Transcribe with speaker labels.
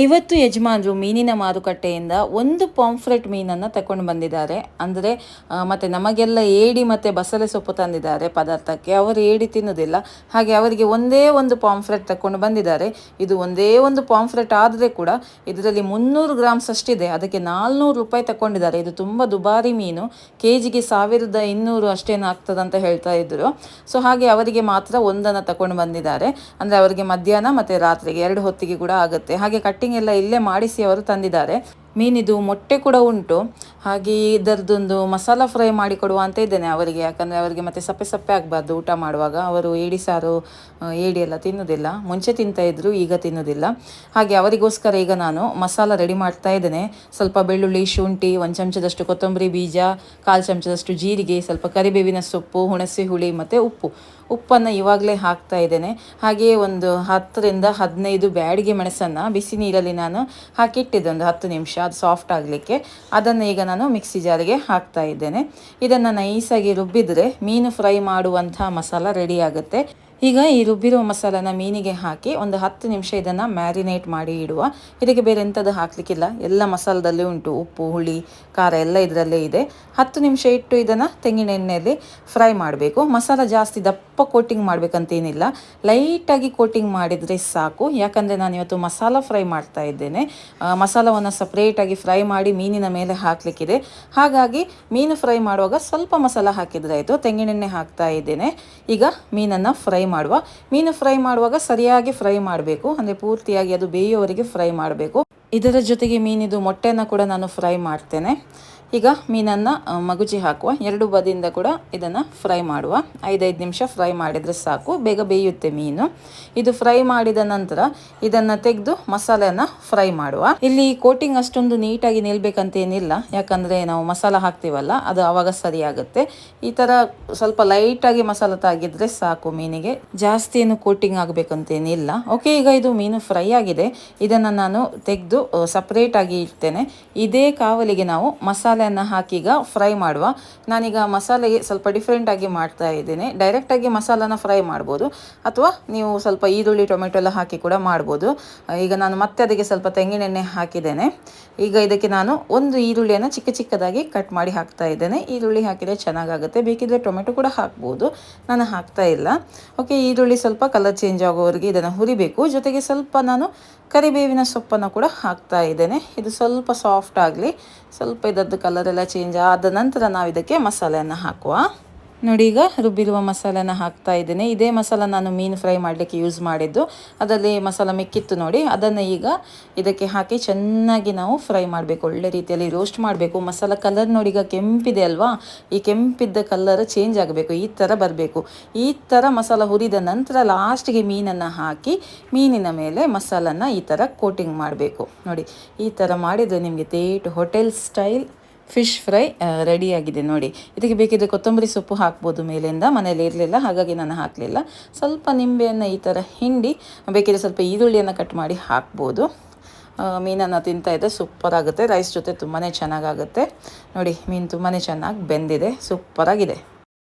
Speaker 1: ಇವತ್ತು ಯಜಮಾನರು ಮೀನಿನ ಮಾರುಕಟ್ಟೆಯಿಂದ ಒಂದು ಪಾಂಫ್ರೆಟ್ ಮೀನನ್ನು ತಕೊಂಡು ಬಂದಿದ್ದಾರೆ. ಅಂದರೆ ಮತ್ತು ನಮಗೆಲ್ಲ ಏಡಿ ಮತ್ತು ಬಸಳೆ ಸೊಪ್ಪು ತಂದಿದ್ದಾರೆ ಪದಾರ್ಥಕ್ಕೆ. ಅವರು ಏಡಿ ತಿನ್ನೋದಿಲ್ಲ. ಹಾಗೆ ಅವರಿಗೆ ಒಂದೇ ಒಂದು ಪಾಂಫ್ರೆಟ್ ತಕೊಂಡು ಬಂದಿದ್ದಾರೆ. ಇದು ಒಂದೇ ಒಂದು ಪಾಂಫ್ರೆಟ್ ಆದರೆ ಕೂಡ ಇದರಲ್ಲಿ ಮುನ್ನೂರು ಗ್ರಾಮ್ಸ್ ಅಷ್ಟಿದೆ. ಅದಕ್ಕೆ ನಾಲ್ನೂರು ರೂಪಾಯಿ ತಗೊಂಡಿದ್ದಾರೆ ಇದು ತುಂಬ ದುಬಾರಿ ಮೀನು. ಕೆ ಜಿಗೆ ಸಾವಿರದ ಇನ್ನೂರು ಅಷ್ಟೇನು ಆಗ್ತದಂತ ಹೇಳ್ತಾ ಇದ್ದರು ಸೊ, ಹಾಗೆ ಅವರಿಗೆ ಮಾತ್ರ ಒಂದನ್ನು ತಕೊಂಡು ಬಂದಿದ್ದಾರೆ. ಅಂದರೆ, ಅವರಿಗೆ ಮಧ್ಯಾಹ್ನ ಮತ್ತು ರಾತ್ರಿಗೆ ಎರಡು ಹೊತ್ತಿಗೆ ಕೂಡ ಆಗುತ್ತೆ. ಹಾಗೆ ಕಟ್ಟಿಂಗ್ ಎಲ್ಲ ಇಲ್ಲೇ ಮಾಡಿಸಿ ಅವರು ತಂದಿದ್ದಾರೆ. ಮೀನಿದು ಮೊಟ್ಟೆ ಕೂಡ ಉಂಟು. ಹಾಗೆ ಇದರದೊಂದು ಮಸಾಲ ಫ್ರೈ ಮಾಡಿ ಕೊಡುವ ಅಂತ ಇದ್ದೇನೆ ಅವರಿಗೆ. ಯಾಕಂದರೆ ಅವರಿಗೆ ಮತ್ತೆ ಸಪ್ಪೆ ಸಪ್ಪೆ ಆಗಬಾರ್ದು ಊಟ ಮಾಡುವಾಗ. ಅವರು ಏಡಿ ಸಾರು ಏಡಿ ಎಲ್ಲ ತಿನ್ನೋದಿಲ್ಲ. ಮುಂಚೆ ತಿಂತಾಯಿದ್ರು ಈಗ ತಿನ್ನೋದಿಲ್ಲ. ಹಾಗೆ ಅವರಿಗೋಸ್ಕರ ಈಗ ನಾನು ಮಸಾಲ ರೆಡಿ ಮಾಡ್ತಾ ಇದ್ದೇನೆ. ಸ್ವಲ್ಪ ಬೆಳ್ಳುಳ್ಳಿ, ಶುಂಠಿ, ಒಂದು ಚಮಚದಷ್ಟು ಕೊತ್ತಂಬರಿ ಬೀಜ, ಕಾಲು ಚಮಚದಷ್ಟು ಜೀರಿಗೆ, ಸ್ವಲ್ಪ ಕರಿಬೇವಿನ ಸೊಪ್ಪು, ಹುಣಸೆ ಹುಳಿ ಮತ್ತು ಉಪ್ಪು. ಉಪ್ಪನ್ನು ಇವಾಗಲೇ ಹಾಕ್ತಾ ಇದ್ದೇನೆ. ಹಾಗೆಯೇ ಒಂದು ಹತ್ತರಿಂದ ಹದಿನೈದು ಬ್ಯಾಡಿಗೆ ಮೆಣಸನ್ನು ಬಿಸಿ ನೀರಲ್ಲಿ ನಾನು ಹಾಕಿಟ್ಟಿದ್ದೆ. ಒಂದು ಹತ್ತು ನಿಮಿಷ, ಅದು ಸಾಫ್ಟ್ ಆಗಲಿಕ್ಕೆ. ಅದನ್ನು ಈಗ ನಾನು ಮಿಕ್ಸಿ ಜಾರಿಗೆ ಹಾಕ್ತಾ ಇದ್ದೇನೆ. ಇದನ್ನು ನೈಸಾಗಿ ರುಬ್ಬಿದರೆ ಮೀನು ಫ್ರೈ ಮಾಡುವಂಥ ಮಸಾಲ ರೆಡಿ ಆಗುತ್ತೆ. ಈಗ ಈ ರುಬ್ಬಿರೋ ಮಸಾಲನ ಮೀನಿಗೆ ಹಾಕಿ ಒಂದು ಹತ್ತು ನಿಮಿಷ ಇದನ್ನು ಮ್ಯಾರಿನೇಟ್ ಮಾಡಿ ಇಡುವ. ಇದಕ್ಕೆ ಬೇರೆ ಎಂಥದ್ದು ಹಾಕಲಿಕ್ಕಿಲ್ಲ. ಎಲ್ಲ ಮಸಾಲದಲ್ಲೇ ಉಂಟು. ಉಪ್ಪು, ಹುಳಿ, ಖಾರ ಎಲ್ಲ ಇದರಲ್ಲೇ ಇದೆ. ಹತ್ತು ನಿಮಿಷ ಇಟ್ಟು ಇದನ್ನು ತೆಂಗಿನ ಎಣ್ಣೆಯಲ್ಲಿ ಫ್ರೈ ಮಾಡಬೇಕು. ಮಸಾಲ ಜಾಸ್ತಿ ದಪ್ಪ ಕೋಟಿಂಗ್ ಮಾಡಬೇಕಂತೇನಿಲ್ಲ. ಲೈಟಾಗಿ ಕೋಟಿಂಗ್ ಮಾಡಿದರೆ ಸಾಕು. ಯಾಕಂದರೆ ನಾನು ಇವತ್ತು ಮಸಾಲ ಫ್ರೈ ಮಾಡ್ತಾ ಇದ್ದೇನೆ. ಮಸಾಲವನ್ನು ಸಪ್ರೇಟಾಗಿ ಫ್ರೈ ಮಾಡಿ ಮೀನಿನ ಮೇಲೆ ಹಾಕಲಿಕ್ಕಿದೆ. ಹಾಗಾಗಿ ಮೀನು ಫ್ರೈ ಮಾಡುವಾಗ ಸ್ವಲ್ಪ ಮಸಾಲ ಹಾಕಿದರೆ ಆಯಿತು. ತೆಂಗಿನೆಣ್ಣೆ ಹಾಕ್ತಾ ಇದ್ದೇನೆ. ಈಗ ಮೀನನ್ನು ಫ್ರೈ ಮಾಡುವ. ಮೀನು ಫ್ರೈ ಮಾಡುವಾಗ ಸರಿಯಾಗಿ ಫ್ರೈ ಮಾಡಬೇಕು. ಅಂದರೆ ಪೂರ್ತಿಯಾಗಿ ಅದು ಬೇಯುವವರೆಗೆ ಫ್ರೈ ಮಾಡಬೇಕು. ಇದರ ಜೊತೆಗೆ ಮೀನಿದು ಮೊಟ್ಟೆನ ಕೂಡ ನಾನು ಫ್ರೈ ಮಾಡ್ತೇನೆ. ಈಗ ಮೀನನ್ನು ಮಗುಜಿ ಹಾಕುವ. ಎರಡು ಬದಿಯಿಂದ ಕೂಡ ಇದನ್ನು ಫ್ರೈ ಮಾಡುವ. ಐದೈದು ನಿಮಿಷ ಫ್ರೈ ಮಾಡಿದರೆ ಸಾಕು. ಬೇಗ ಬೇಯುತ್ತೆ ಮೀನು. ಇದು ಫ್ರೈ ಮಾಡಿದ ನಂತರ ಇದನ್ನು ತೆಗೆದು ಮಸಾಲೆಯನ್ನು ಫ್ರೈ ಮಾಡುವ. ಇಲ್ಲಿ ಕೋಟಿಂಗ್ ಅಷ್ಟೊಂದು ನೀಟಾಗಿ ನಿಲ್ಬೇಕಂತೇನಿಲ್ಲ ಯಾಕಂದರೆ ನಾವು ಮಸಾಲ ಹಾಕ್ತೀವಲ್ಲ, ಅದು ಆವಾಗ ಸರಿಯಾಗುತ್ತೆ. ಈ ಥರ ಸ್ವಲ್ಪ ಲೈಟಾಗಿ ಮಸಾಲ ತಾಗಿದ್ರೆ ಸಾಕು ಮೀನಿಗೆ. ಜಾಸ್ತಿ ಏನು ಕೋಟಿಂಗ್ ಆಗಬೇಕಂತೇನಿಲ್ಲ ಓಕೆ, ಈಗ ಇದು ಮೀನು ಫ್ರೈ ಆಗಿದೆ. ಇದನ್ನು ನಾನು ತೆಗೆದು ಸಪ್ರೇಟಾಗಿ ಇಡ್ತೇನೆ. ಇದೇ ಕಾವಲಿಗೆ ನಾವು ಮಸಾಲೆಯನ್ನು ಈಗ ಫ್ರೈ ಮಾಡುವ. ನಾನೀಗ ಮಸಾಲೆಗೆ ಸ್ವಲ್ಪ ಡಿಫ್ರೆಂಟಾಗಿ ಮಾಡ್ತಾ ಇದ್ದೇನೆ. ಡೈರೆಕ್ಟಾಗಿ ಮಸಾಲಾನ ಫ್ರೈ ಮಾಡ್ಬೋದು. ಅಥವಾ ನೀವು ಸ್ವಲ್ಪ ಈರುಳ್ಳಿ, ಟೊಮೆಟೊ ಎಲ್ಲ ಹಾಕಿ ಕೂಡ ಮಾಡ್ಬೋದು. ಈಗ ನಾನು ಮತ್ತೆ ಅದಕ್ಕೆ ಸ್ವಲ್ಪ ತೆಂಗಿನೆಣ್ಣೆ ಹಾಕಿದ್ದೇನೆ. ಈಗ ಇದಕ್ಕೆ ನಾನು ಒಂದು ಈರುಳ್ಳಿಯನ್ನು ಚಿಕ್ಕ ಚಿಕ್ಕದಾಗಿ ಕಟ್ ಮಾಡಿ ಹಾಕ್ತಾ ಇದ್ದೇನೆ. ಈರುಳ್ಳಿ ಹಾಕಿದರೆ ಚೆನ್ನಾಗಾಗುತ್ತೆ. ಬೇಕಿದ್ರೆ ಟೊಮೆಟೊ ಕೂಡ ಹಾಕ್ಬೋದು. ನಾನು ಹಾಕ್ತಾ ಇಲ್ಲ. ಓಕೆ ಈರುಳ್ಳಿ ಸ್ವಲ್ಪ ಕಲರ್ ಚೇಂಜ್ ಆಗೋವರೆಗೆ ಇದನ್ನು ಹುರಿಬೇಕು. ಜೊತೆಗೆ ಸ್ವಲ್ಪ ನಾನು ಕರಿಬೇವಿನ ಸೊಪ್ಪನ್ನು ಕೂಡ ಹಾಕ್ತಾ ಇದ್ದೇನೆ. ಇದು ಸ್ವಲ್ಪ ಸಾಫ್ಟ್ ಆಗಲಿ, ಸ್ವಲ್ಪ ಇದರದ್ದು ಎಲ್ಲ ಚೇಂಜ್ ಆದ ನಂತರ ನಾವು ಇದಕ್ಕೆ ಮಸಾಲೆಯನ್ನು ಹಾಕುವ. ನೋಡಿ ಈಗ ರುಬ್ಬಿರುವ ಮಸಾಲೆನ ಹಾಕ್ತಾ ಇದ್ದೇನೆ. ಇದೇ ಮಸಾಲ ನಾನು ಮೀನು ಫ್ರೈ ಮಾಡಲಿಕ್ಕೆ ಯೂಸ್ ಮಾಡಿದ್ದು. ಅದರಲ್ಲಿ ಮಸಾಲ ಮಿಕ್ಕಿತ್ತು ನೋಡಿ. ಅದನ್ನು ಈಗ ಇದಕ್ಕೆ ಹಾಕಿ ಚೆನ್ನಾಗಿ ನಾವು ಫ್ರೈ ಮಾಡಬೇಕು. ಒಳ್ಳೆ ರೀತಿಯಲ್ಲಿ ರೋಸ್ಟ್ ಮಾಡಬೇಕು. ಮಸಾಲ ಕಲರ್ ನೋಡಿ ಈಗ ಕೆಂಪಿದೆ ಅಲ್ವಾ? ಈ ಕೆಂಪಿದ್ದ ಕಲರ್ ಚೇಂಜ್ ಆಗಬೇಕು. ಈ ಥರ ಬರಬೇಕು. ಈ ಥರ ಮಸಾಲ ಹುರಿದ ನಂತರ ಲಾಸ್ಟಿಗೆ ಮೀನನ್ನು ಹಾಕಿ ಮೀನಿನ ಮೇಲೆ ಮಸಾಲನ ಈ ಥರ ಕೋಟಿಂಗ್ ಮಾಡಬೇಕು. ನೋಡಿ, ಈ ಥರ ಮಾಡಿದರೆ ನಿಮಗೆ ತೇಟ್ ಹೋಟೆಲ್ ಸ್ಟೈಲ್ ಫಿಶ್ ಫ್ರೈ ರೆಡಿಯಾಗಿದೆ ನೋಡಿ. ಇದಕ್ಕೆ ಬೇಕಿದ್ರೆ ಕೊತ್ತಂಬರಿ ಸೊಪ್ಪು ಹಾಕ್ಬೋದು ಮೇಲಿಂದ ಮನೇಲಿ ಇರಲಿಲ್ಲ, ಹಾಗಾಗಿ ನಾನು ಹಾಕಲಿಲ್ಲ. ಸ್ವಲ್ಪ ನಿಂಬೆಯನ್ನು ಈ ಥರ ಹಿಂಡಿ, ಬೇಕಿದ್ರೆ ಸ್ವಲ್ಪ ಈರುಳ್ಳಿಯನ್ನು ಕಟ್ ಮಾಡಿ ಹಾಕ್ಬೋದು. ಮೀನನ್ನು ತಿಂತಾ ಇದ್ದರೆ ಸೂಪರ್ ಆಗುತ್ತೆ. ರೈಸ್ ಜೊತೆ ತುಂಬಾ ಚೆನ್ನಾಗಾಗುತ್ತೆ. ನೋಡಿ, ಮೀನು ತುಂಬಾ ಚೆನ್ನಾಗಿ ಬೆಂದಿದೆ. ಸೂಪರಾಗಿದೆ